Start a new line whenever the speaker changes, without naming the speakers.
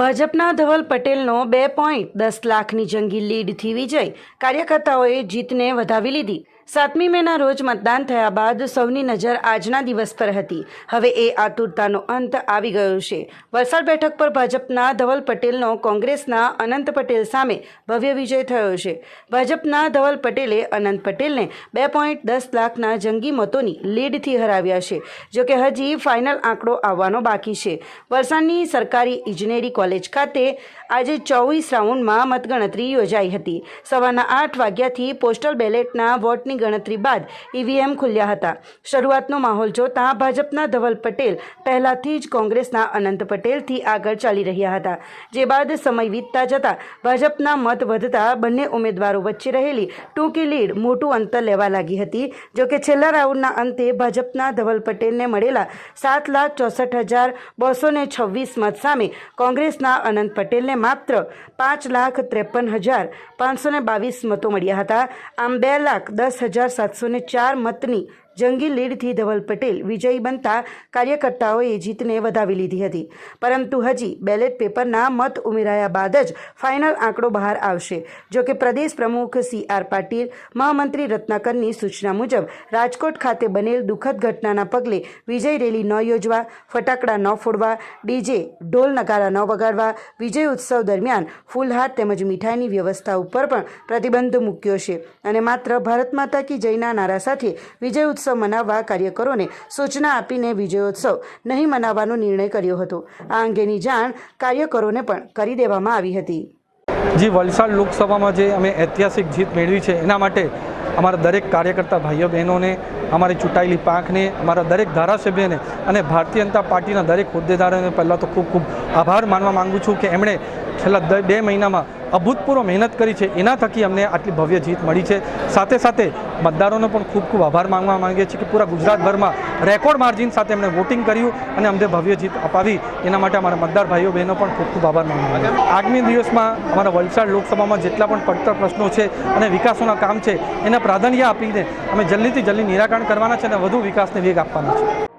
ભાજપના ધવલ પટેલનો બે પોઈન્ટ દસ લાખની જંગી લીડથી વિજય. કાર્યકર્તાઓએ જીતને વધાવી લીધી. સાતમી મેના રોજ મતદાન થયા બાદ સૌની નજર આજના દિવસ પર હતી. હવે એ આતુરતાનો અંત આવી ગયો છે. વલસાડ બેઠક પર ભાજપના ધવલ પટેલનો કોંગ્રેસના અનંત પટેલ સામે ભવ્ય વિજય થયો છે. ભાજપના ધવલ પટેલે અનંત પટેલને બે પોઈન્ટ દસ લાખના જંગી મતોની લીડથી હરાવ્યા છે જોકે હજી ફાઇનલ આંકડો આવવાનો બાકી છે. વલસાડની સરકારી ઇજનેરી કોલેજ ખાતે આજે ચોવીસ રાઉન્ડમાં મતગણતરી યોજાઈ હતી. સવારના આઠ વાગ્યાથી પોસ્ટલ બેલેટના વોટની ગણતરી બાદ ઈવીએમ ખુલ્યા હતા. શરૂઆતનો માહોલ જોતા ભાજપના ધવલ પટેલ પહેલાથી જ કોંગ્રેસના અનંત પટેલથી આગળ ચાલી રહ્યા હતા. જે બાદ સમય વીતતા જતા ભાજપના મત વધતા બંને ઉમેદવારો વચ્ચે રહેલી ટૂંકી લીડ મોટું અંતર લેવા લાગી હતી. જોકે છેલ્લા રાઉન્ડના અંતે ભાજપના ધવલ પટેલને મળેલા સાત લાખ ચોસઠ હજાર બસો ને છવ્વીસ મત સામે કોંગ્રેસના અનંત પટેલને માત્ર પાંચ લાખ ત્રેપન હજાર પાંચસો ને બાવીસ મતો મળ્યા હતા. આમ બે લાખ દસ હજાર સાતસો ને ચાર મતની જંગી લીડથી ધવલ પટેલ વિજયી બનતા કાર્યકર્તાઓએ જીતને વધાવી લીધી હતી. પરંતુ હજી બેલેટ પેપરના મત ઉમેરાયા બાદ જ ફાઇનલ આંકડો બહાર આવશે. જોકે પ્રદેશ પ્રમુખ સી આર પાટીલ, મહામંત્રી રત્નાકરની સૂચના મુજબ રાજકોટ ખાતે બનેલ દુઃખદ ઘટનાના પગલે વિજય રેલી ન યોજવા, ફટાકડા ન ફોડવા, ડીજે ઢોલ નગારા ન વગાડવા, વિજય ઉત્સવ દરમિયાન ફૂલહાર તેમજ મીઠાઈની વ્યવસ્થા ઉપર પણ પ્રતિબંધ મૂક્યો છે. અને માત્ર ભારત માતા કી જયના નારા સાથે વિજય ઉત્સવ મનાવવા કાર્યકરોને સૂચના આપીને વિજયોત્સવ નહીં મનાવવાનો નિર્ણય કર્યો હતો. આ અંગેની જાણ કાર્યકરોને પણ કરી દેવામાં આવી હતી.
જે વલસાડ લોકસભામાં જે અમે ઐતિહાસિક જીત મેળવી છે, એના માટે અમારા દરેક કાર્યકર્તા ભાઈઓ બહેનોને અમારી ચૂંટાયેલી પાંખને, અમારા દરેક ધારાસભ્યને અને ભારતીય જનતા પાર્ટીના દરેક હોદ્દેદારોને પહેલાં તો ખૂબ ખૂબ આભાર માનવા માગું છું કે એમણે છેલ્લા બે મહિનામાં અભૂતપૂર્વ મહેનત કરી છે. એના થકી અમને આટલી ભવ્ય જીત મળી છે. સાથે સાથે મતદારોનો પણ ખૂબ ખૂબ આભાર માગવા માંગીએ છીએ કે પૂરા ગુજરાતભરમાં રેકોર્ડ માર્જિન સાથે એમણે વોટિંગ કર્યું અને અમને ભવ્ય જીત અપાવી. એના માટે અમારા મતદાર ભાઈઓ, બહેનો પણ ખૂબ ખૂબ આભાર માંગવા. આગામી દિવસમાં અમારા વલસાડ લોકસભામાં જેટલા પણ પડતર પ્રશ્નો છે અને વિકાસોના કામ છે, એને પ્રાધાન્ય આપીને અમે જલ્દીથી જલ્દી નિરાકરણ કરવાના છે અને વધુ વિકાસને વેગ આપવાના છે.